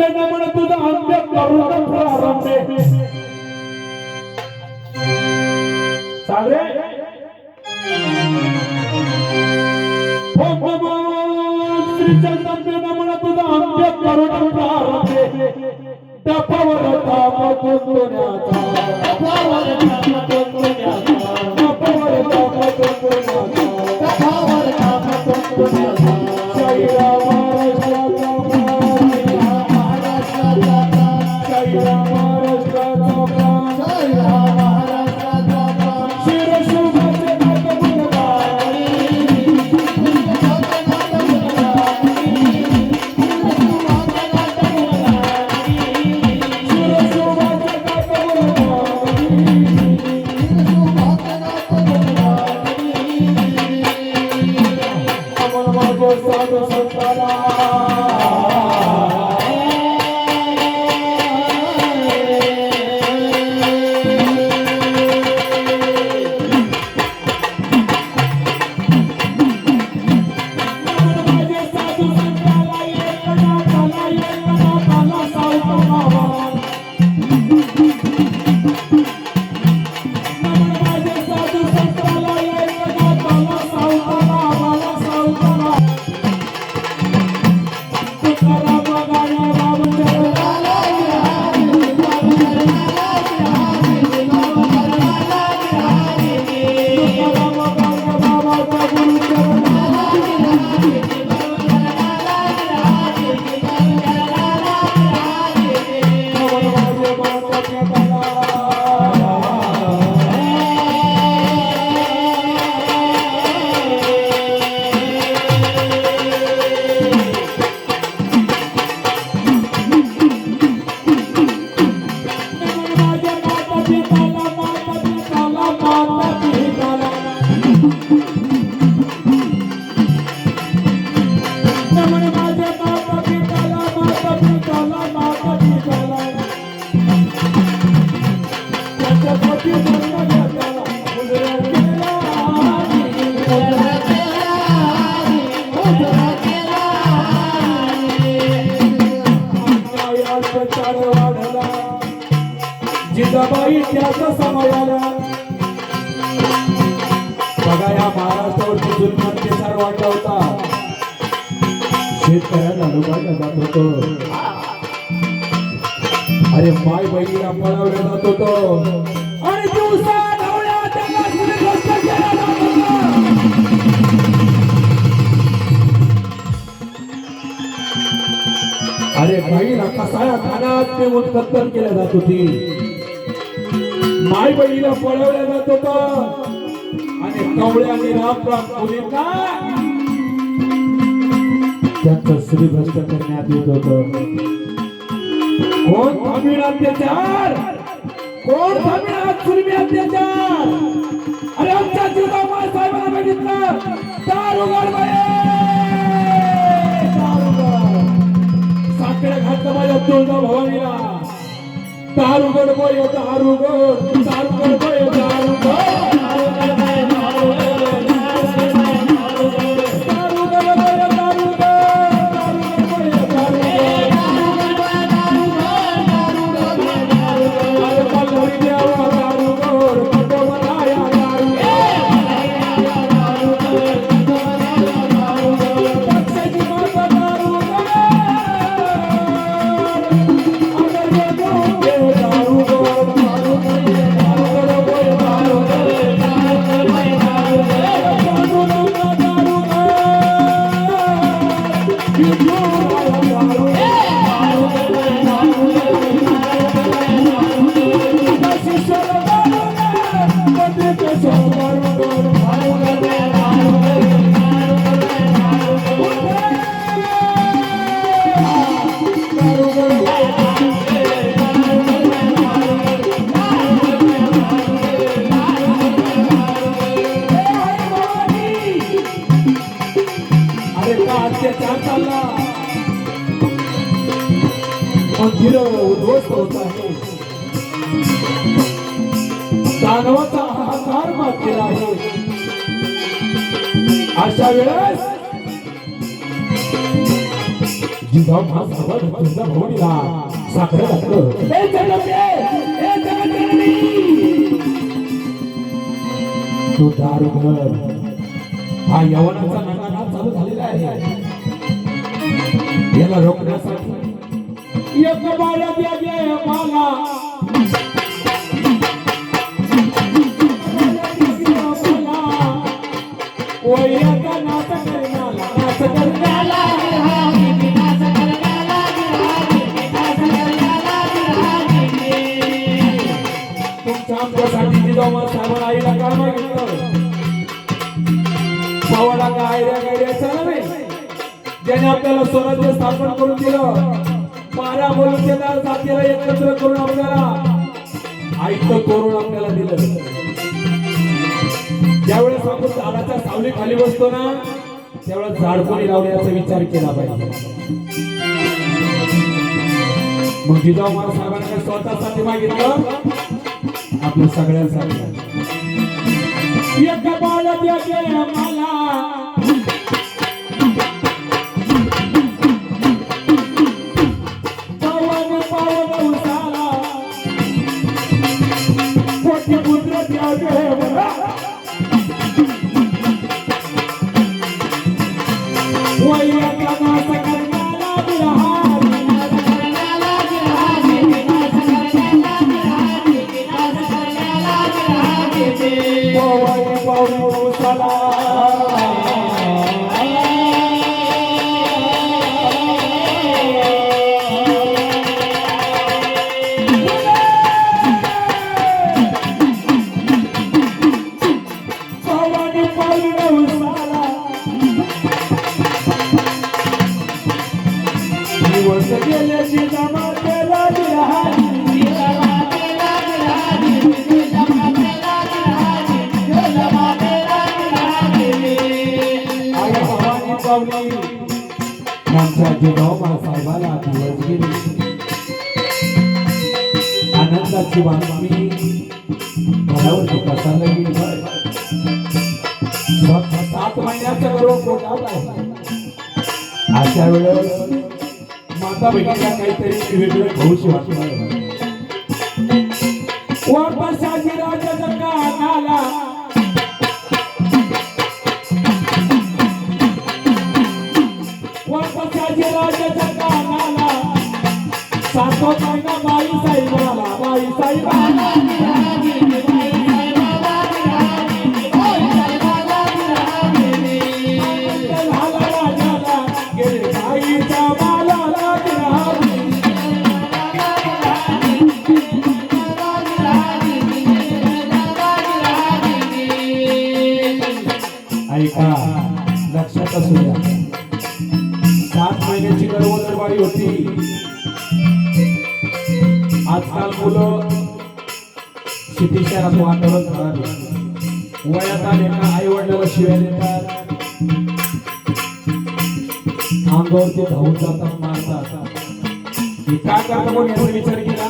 म्हण तुझा अंत्य करून प्रारंभे सागरे हो भगवान श्री चंद्रन म्हण तुझा अंत्य करून प्रारंभे टपावर ताप कुंकुण्याचा टपावर ताप कुंकुण्याचा बघा या महाराष्ट्रावरती जुलम अत्याचार वाढला होता शेतकऱ्यांना लुबाडलं जात होत अरे माय बहिणीला पळवलं जात होत. अरे दिवसा अरे बहिणीला कसाया खाण्यात ते उत्कत्तर केल्या जात होती. माय बहिणीला पळवल्या जात होतं. आणि कवळ्या आणि रामराम मुलींना त्यांचं श्रीभ्रष्ट करण्यात येत होत. कोण थांबील अत्याचार? कोण थांबील आज जुलमी अत्याचार? अरे आमच्या जिजाबाई साहेबांना बघितलं. दार उघड बाई! दार उघड. साखरे घातलं माझ्या तुळजा भवानीला. दार उघड बोय दार उघड दार उघड बोय दार होत आहे दानवाचा हाहाकार मागलेला आहे अशा वेळेस जिजाऊ भवनीला साखर तू दारू घर हा यवनाचा चालू झालेला आहे. याला रोखण्यासाठी एक बाळा द्या गे मला ज्याने आपल्याला स्वराज्य स्थापन करून दिलं बारा मुलुकेदार एकत्र करून आपल्याला आईचं करून आपल्याला दिलं. ज्यावेळेस आपण झाडाच्या सावली खाली बसतो ना त्यावेळेस झाड कोणी लावण्याचा विचार केला पाहिजे. मग जिजाऊ महाराज साहेबांना स्वतःसाठी मागितलं? आपल्या सगळ्यांसाठी. एक बालक मला. आमच्या जिजाऊबा साहेबाला दिवस गेले आनंदाची बातमी घरावरती पसरली गेली फक्त सात महिन्याचा गर्व पोटात आहे. अशा वेळेस माता बहिणीला काहीतरी वेगळं भविष्य वाटलं बाई आहे वयात आई वडिलाला शिव्या देतात. अंगावरती धावून जातात मारतात. काय करतो कोणी याचा विचार केला?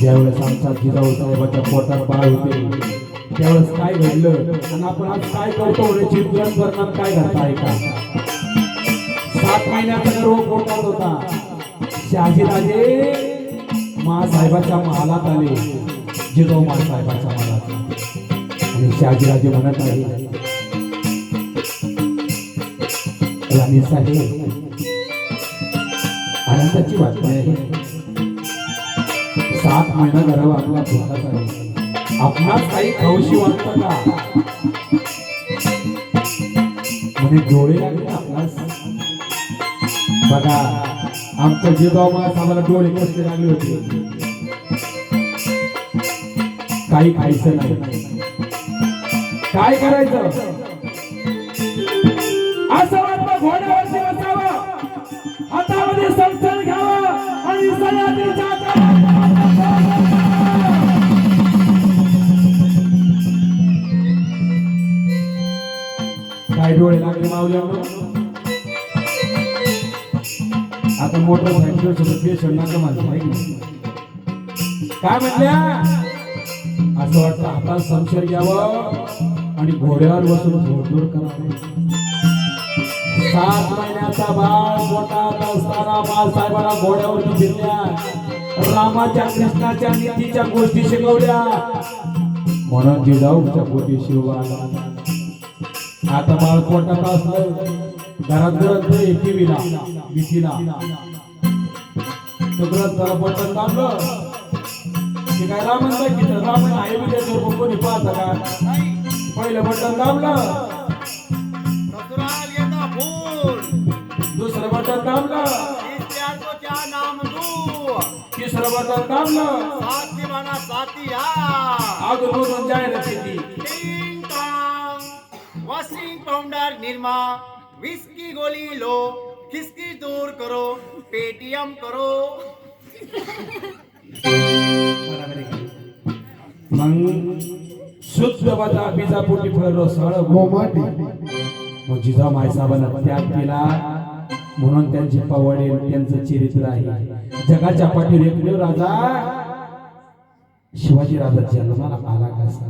ज्यावेळेस आमच्या जिजाऊ साहेबाच्या पोटात बाळ होते त्यावेळेस काय घडलं आणि आपण आज काय करतो याची तुलना परिणाम काय घडता ऐका सात महिन्याचा रोग पोटात होता. शहाजीराजे महासाहेबाच्या महालात आले. जिजाऊ महासाहेबाच्या साहेबाच्या आणि शहाजीराजे म्हणत आहे. राणी साहेब आनंदाची बातमी आहे. सात महिना गर्भ आपला पोटात आहे आपणास काही खाऊशी वाटतं का? म्हणे डोळे लागले आपणास. बघा आमच्या जिजाऊ आम्हाला डोळे कसले लागले होते? काही खायचं नाही. काय करायचं? असं वाटतं घोड्यावरती बसावं. हातामध्ये संसार घ्यावा आणि काय डोळे लागले मावल्यावर आता मोठं सायकल पेशंट नाका माझं काय म्हणल्या असं वाटतं हातात संशय घ्यावं. आणि घोड्यावर बसून जोरजोर करावे सात महिन्याचा बाळ पोटात असताना बाळसाहेबांना घोड्यावरती फिरल्या. रामाच्या कृष्णाच्या नीतीच्या गोष्टी शिकवल्या. म्हणून जिजाऊच्या पोटी शिवबाला. आता बाळ पोटात असलं घरात घरात टीव्हीला भीतीला सगळं जरा बटन दाबलं शिकायला म्हणलं की सांगितलं रामन आहे बी त्याच्यावर कोणी पाहतं का? पहिलं बटन दाबलं ससुराल येता फूल। दुसरं बटन दाबलं इस प्यार को क्या नाम दूँ? तिसरं बटन दाबलं साथी बना साथी हा अजून मधून जाहिरात येते टिंग tong. Washing powder Nirma. Whisky गोली लो। खिसकी दूर करो? पेटीएम करो। मग शुद्ध बता बिजापोटी फळलो सळ मोमाटी मग जिजाऊ मायसाहेबांना त्याग केला. म्हणून त्यांची पवाडे त्यांचं चरित्र आहे. जगाच्या पाठीवर एकमेव राजा शिवाजी राजा जन्माला आला कसा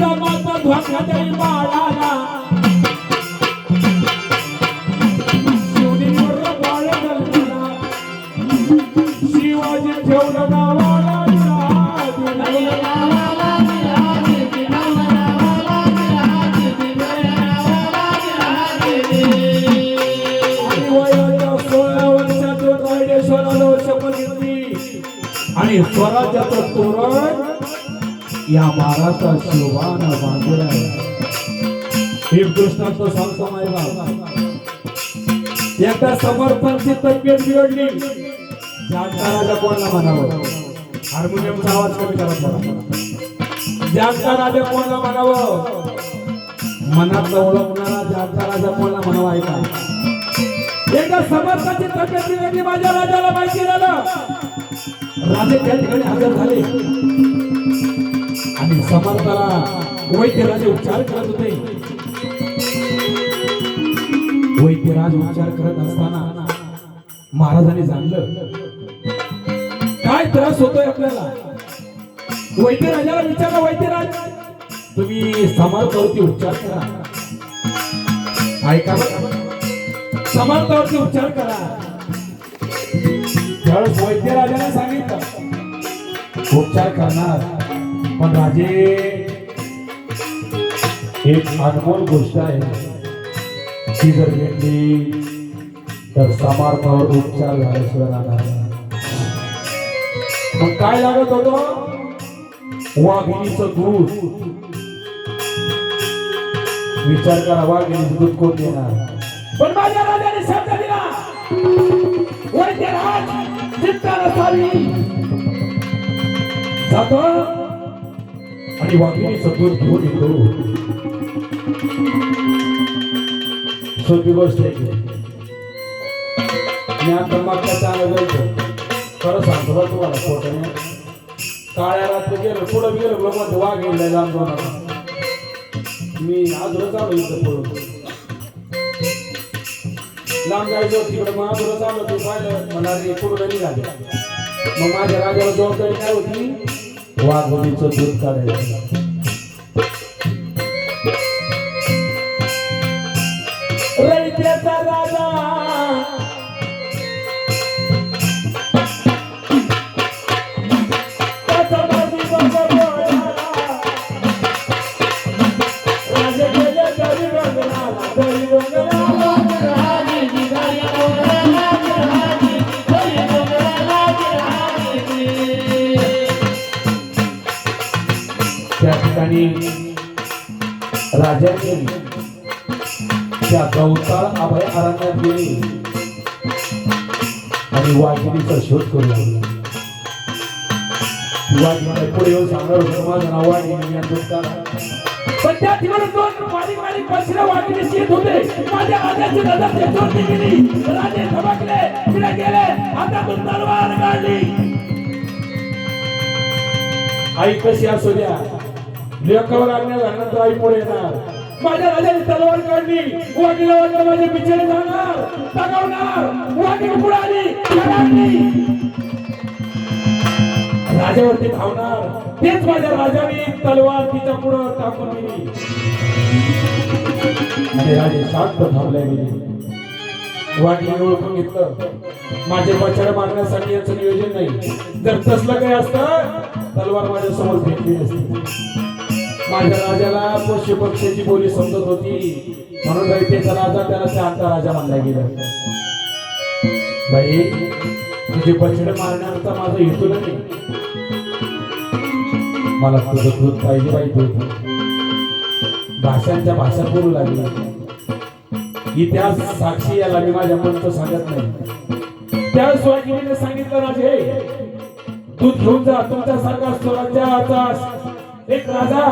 सीता माता धोका बाळाला. शिवनेरीवर बाळ जन्मला शिवाजी ठेवलं नावाला आणि स्वराज्याचं तोरण या महाराष्ट्रात शिवान बांधलं हे कृष्णाचं सांगतो माहिती एकदा समर्पणची तब्येत बिघडली. जाणता राजा कोणाला म्हणावं? हार्मोनियमचा आवाज कमी करा थोडा राजा कोणाला म्हणावं? मनात ओळखणारा जाणता राजा कोणाला म्हणावा? ऐका. एकदा समर्थाची तब्येत बिघडली. माझ्या राजाला माहिती झालं. राजे त्या ठिकाणी हजर झाले. समर्थाला वैद्यराजे उपचार करत होते. वैद्यराज उपचार करत असताना महाराजांनी जाणलं काय त्रास होतोय आपल्याला? वैद्यराजाला विचारलं वैद्यराज. तुम्ही समर्थावरती उपचार करा. ऐका समर्थावरती उपचार करा. त्यावेळेस वैद्यराजाने सांगितलं उपचार करणार. पण राजे एक अनमोल गोष्ट आहे. ती जर घेतली तर समार्थावर उपचार झाल्याशिवाय राहणार मग काय लागत होतं? वाघिणीचं दूध. विचार करा वाघिणीचं दूध कोण देणार? पण माझ्या राजाने शब्द दिला. वैद्यराज चिंता नसावी जातो. आणि वाघिणीचं दूध घेऊन येतो. सोपी गोष्ट आहे की. मी आता मागच्या चांगलं जायचो खरं सांगतो बरं तुम्हाला खोटं नाही. काळ्या रात्री गेलं पुढं गेलो लोक वाघ गेला लांब जाणार. मी आजूला चालू इथं पळून. लांब जायचो तिकडे मग आजूला चालू तू पाहिलं मला रे पूर्ण निघाले. मग माझ्या राजाला जबाबदारी काय होती? वाघोलीचं दूध काढायचं. वाघिणी पुढे येऊन सांगणार समाज माझं या पण त्या ठिकाणी दोन बारीक बारीक पक्षीला वाघिणीशी होते. माझ्या नजर त्याच्यावरती गेली. राजे तिला गेले. हातातून तलवार काढली. आई कशी असू द्या. लेखावर आणण्यात झाल्यानंतर आई पुढे येणार. माझ्या राजाने तलवार काढली. वाघीला वाटलं माझे पिछडे जाणार. तगवणार वाघी पुढे आली. राजावरती धावणार. तेच माझ्या राजाने तलवार तिच्या पुढं टाकून दिली. आणि राजे शांत थांबले गेले. वाघीने ओळखून घेतलं. माझे बछडे मारण्यासाठी याचं नियोजन नाही. जर तसलं काही असतं तलवार माझ्यासमोर भेटली नसती माझ्या राजाला पशु पक्षाची बोली समजत होती. म्हणून बैठेचा राजा त्याला शांत राजा मानला गेला. बाई तुझे बछडे मारण्याचा माझा हेतू नाही. मला तुझं दूध पाहिजे बाई दूध भाषांच्या भाषा बोलू लागली. इतिहास साक्षी याला मी माझ्या मनचं सांगत नाही. त्या स्वाजीने सांगितलं राजे दूध घेऊन जा तुमच्यासारखा स्वराज्याचा एक राजा.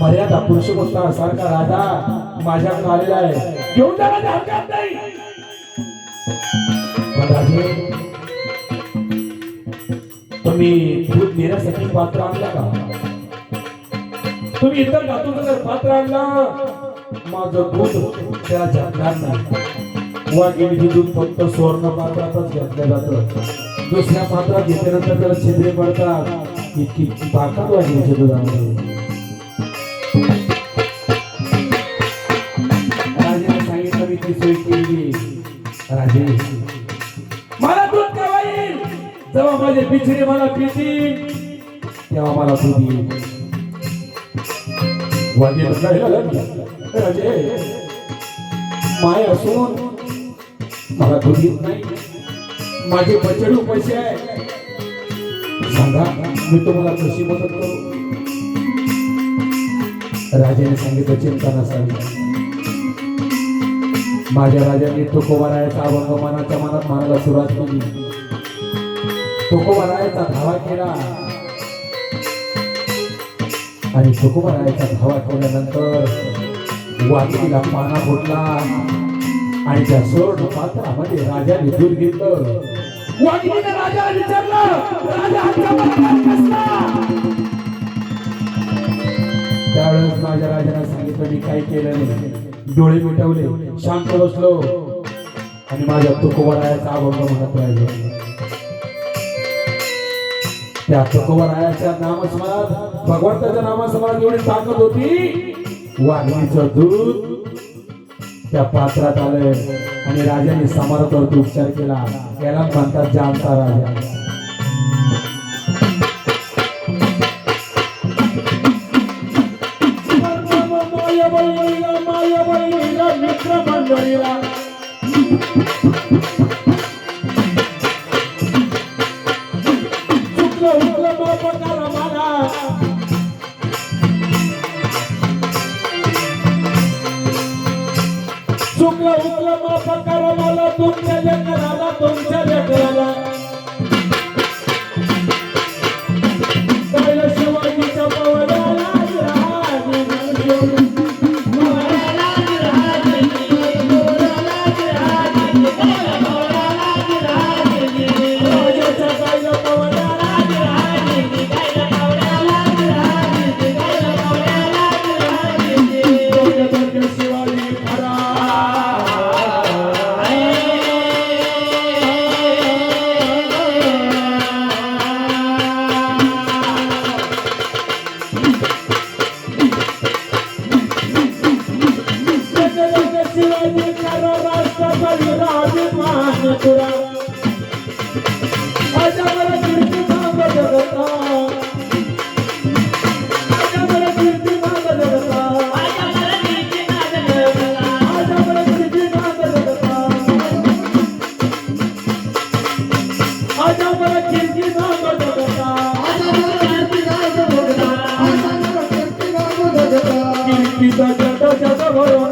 मर्यादा पुरुषोत्ता सारखा राजा माझ्याकडे आलेला आहे. घेऊन जा राजा हरकत नाही. तुम्ही दूध देण्यासाठी पात्र आणला का? तुम्ही इतर धातूचं जर पात्र आणला माझं दूध त्याला झटणार नाही. वाघिणीचे दूध फक्त सुवर्ण पात्रातच घेतलं जातं. दुसऱ्या पात्रात घेतल्यानंतर त्याला छिद्रे पडतात. इतकी ताकद वाघिणीच्या दुधामध्ये. जेव्हा मला पितील तेव्हा मला दूध राजे माय असून मला दूध येत नाही। माझे बचडू पैसे आहे। सांगा मी तुम्हाला कशी मदत करू? राजाने सांगितलं चिंता नसावी। माझ्या राजाने तुकोबारायाचा अभंग मनाच्या मनात मानायला सुरुवात केली। तुकोबारायाचा धावा केला. आणि तुकोबारायाचा धावा केल्यानंतर वाघिणीला पाना फुटला आणि त्या सोड पात्रामध्ये राजाने दूध घेतलं. वाघिणीने राजाला विचारलं राजा त्यावेळेस माझ्या राजाला सांगितलं मी काही केलं नाही. डोळे मिटवले शांत बसलो. आणि माझ्या तुकोबरायाचा अभंग म्हणत राहिलो. त्या तुकोबरायाच्या नामस्मरात भगवंताच्या नामस्मरात एवढी ताकद होती. वाघिणीचं दूध त्या पात्रात आलंय आणि राजाने समारथावरती उपचार केला. याला म्हणतात जाणता राजा. माया बहिणीला मित्र मंडळीला হৃদয় যত যত বড়